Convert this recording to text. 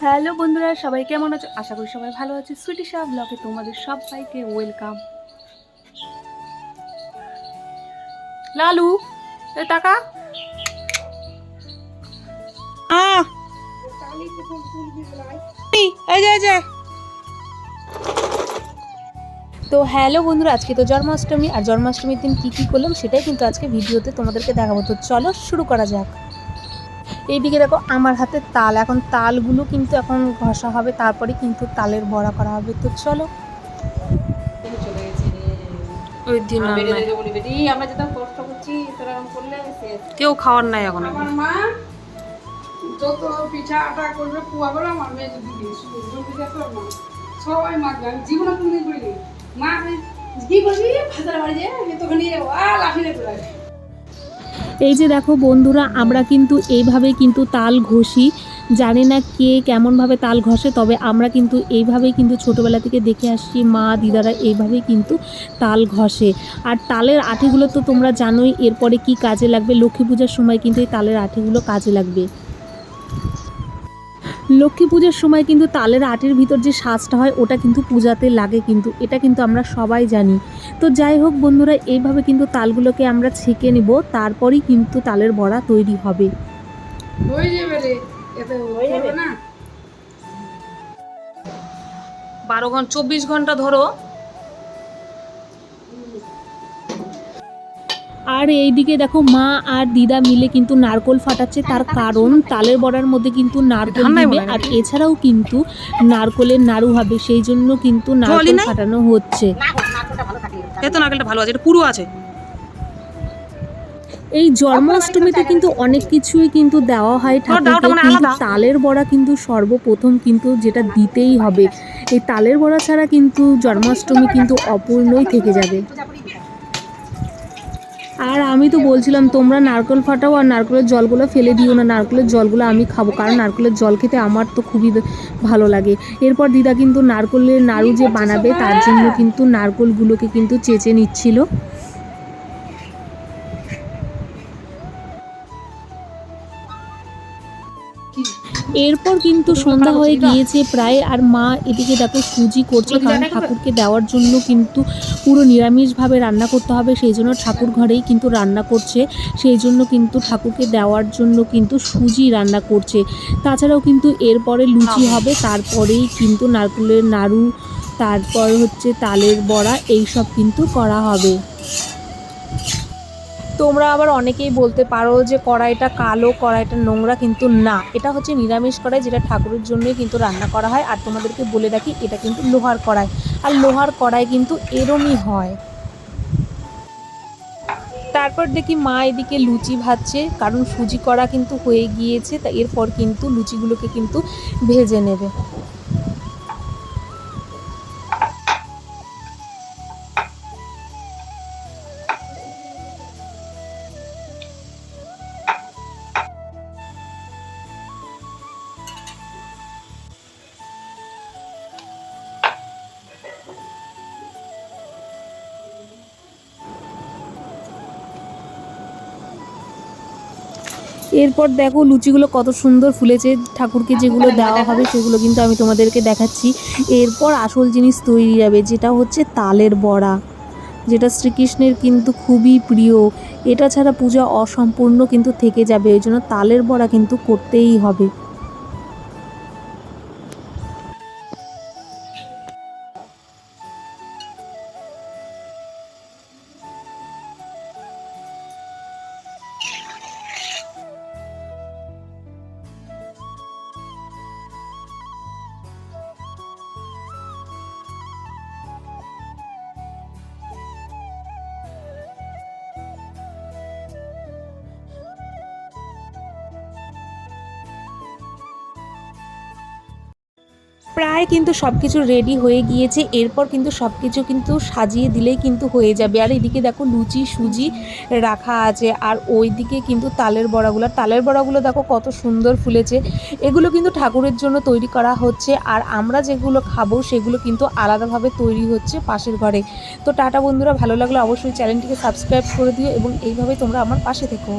Hello বন্ধুরা সবাই কেমন আছো? আশা করি সবাই ভালো আছে। সুইটি শাহ ব্লগে তোমাদের সবাইকে ওয়েলকাম লালু এ টাকা? আহ! এই যে এই যে। তো হ্যালো বন্ধুরা আজকে তো জন্মাষ্টমী আর জন্মাষ্টমীর দিন কী কী করলাম সেটাই কিন্তু আজকে ভিডিওতে তোমাদেরকে দেখাবো। তো চলো শুরু করা যাক। এইদিকে দেখো আমার হাতে তাল। এখন তালগুলো কিন্তু এখন ঘষা হবে তারপরে কিন্তু তালের বড়া করা হবে। তো চলো। কেউ খাওয়ার নাই এখন। মা যত পিঠা আটা করবে পুয়া বলে আমার মেয়ে যদি পিঠা তো মা। সবাই মাখবে আমি জীবনে কোনোদিন করিনি। মা কি করবি? ভাতার বাড়ি যে তোকে নিয়ে যাব আ লাঠি রেখে রাখবে এই যে দেখো বন্ধুরা, আমরা কিন্তু এইভাবে কিন্তু তাল ঘষি। জানি না কে কেমনভাবে তাল ঘষে, তবে আমরা কিন্তু এইভাবেই কিন্তু ছোটোবেলা থেকে দেখে আসছি, মা, দিদারা এইভাবেই কিন্তু তাল ঘষে। আর তালের আঠিগুলো তো তোমরা জানোই, এরপরে কি কাজে লাগবে? লক্ষ্মী পূজার সময় কিন্তু এই তালের আঠিগুলো কাজে লাগবে। লক্ষ্মী পূজার সময় কিন্তু তালের আটের ভিতর যে সাজটা হয় ওটা কিন্তু পূজাতে লাগে কিন্তু এটা কিন্তু আমরা সবাই জানি। তো যাই হোক বন্ধুরা এইভাবে কিন্তু তালগুলোকে আমরা ছেঁকে নেব তারপরই কিন্তু তালের বড়া তৈরি হবে। বারো ঘণ্টা চব্বিশ ঘণ্টা ধরো। আর এইদিকে দেখো মা আর দিদা মিলে কিন্তু নারকোল ফাটাচ্ছে। তার কারণ তালের বড়ার মধ্যে কিন্তু নারকোল হয় আর এছাড়াও কিন্তু নারকোলের নাড়ু হবে সেই জন্য কিন্তু নারকোল ফাটানো হচ্ছে। এ তো নারকেলটা ভালো আছে এটা পুরো আছে। এই জন্মাষ্টমীতে কিন্তু অনেক কিছুই কিন্তু দেওয়া হয় ঠাকুরকে মানে কিন্তু তালের বড়া কিন্তু সর্বপ্রথম কিন্তু যেটা দিতেই হবে। এই তালের বড়া ছাড়া কিন্তু জন্মাষ্টমী কিন্তু অপূর্ণই থেকে যাবে। আর আমি তো বলছিলাম, তোমরা নারকেল ফাটাও আর নারকেলের জলগুলো ফেলে দিও না, নারকেলের জলগুলো আমি খাব, কারণ নারকেলের জল খেতে আমার তো খুবই ভালো লাগে। এরপর দিদা কিন্তু নারকেলের নাড়ু যে বানাবে, তার জন্য কিন্তু নারকেলগুলোকে কিন্তু চেঁচে নিচ্ছিল। এরপর কিন্তু সন্ধ্যা হয়ে গিয়েছে প্রায় আর মা এদিকে দেখো সুজি করছে কারণ ঠাকুরকে দেওয়ার জন্য কিন্তু পুরো নিরামিষভাবে রান্না করতে হবে সেই জন্য ঠাকুর ঘরেই কিন্তু রান্না করছে সেই জন্য কিন্তু ঠাকুরকে দেওয়ার জন্য কিন্তু সুজি রান্না করছে। তাছাড়াও কিন্তু এরপরে লুচি হবে তারপরেই কিন্তু নারকেলের নাড়ু তারপর হচ্ছে তালের বড়া এইসব কিন্তু করা হবে। তোমরা আবার অনেকেই বলতে পারো যে কড়াইটা কালো, কড়াইটা নোংরা কিন্তু না। এটা হচ্ছে নিরামিষ কড়াই যেটা ঠাকুরের জন্যই কিন্তু রান্না করা হয়। আর তোমাদেরকে বলে রাখি, এটা কিন্তু লোহার কড়াই। আর লোহার কড়াই কিন্তু এরমই হয়। তারপর দেখি মা এদিকে লুচি ভাজছে, কারণ সুজি করা কিন্তু হয়ে গিয়েছে, তা এরপর কিন্তু লুচিগুলোকে কিন্তু ভেজে নেবে। এরপর দেখো লুচিগুলো কত সুন্দর ফুলেছে। ঠাকুরকে যেগুলো দেওয়া হবে সেগুলো কিন্তু আমি তোমাদেরকে দেখাচ্ছি। এরপর আসল জিনিস তৈরি যাবে যেটা হচ্ছে তালের বড়া। যেটা শ্রীকৃষ্ণের কিন্তু খুবই প্রিয়। এটা ছাড়া পূজা অসম্পূর্ণ কিন্তু থেকে যাবে, ওই জন্য তালের বড়া কিন্তু করতেই হবে। প্রায় কিন্তু সব কিছু রেডি হয়ে গিয়েছে, এরপর কিন্তু সব কিছু কিন্তু সাজিয়ে দিলেই কিন্তু হয়ে যাবে। আর এদিকে দেখো লুচি, সুজি রাখা আছে, আর ওইদিকে কিন্তু তালের বড়াগুলো। তালের বড়াগুলো দেখো কত সুন্দর ফুলেছে। এগুলো কিন্তু ঠাকুরের জন্য তৈরি করা হচ্ছে, আর আমরা যেগুলো খাব সেগুলো কিন্তু আলাদাভাবে তৈরি হচ্ছে পাশের ঘরে। তো টাটা বন্ধুরা, ভালো লাগলে অবশ্যই চ্যানেলটিকে সাবস্ক্রাইব করে দিও এবং এইভাবে তোমরা আমার পাশে থেকো।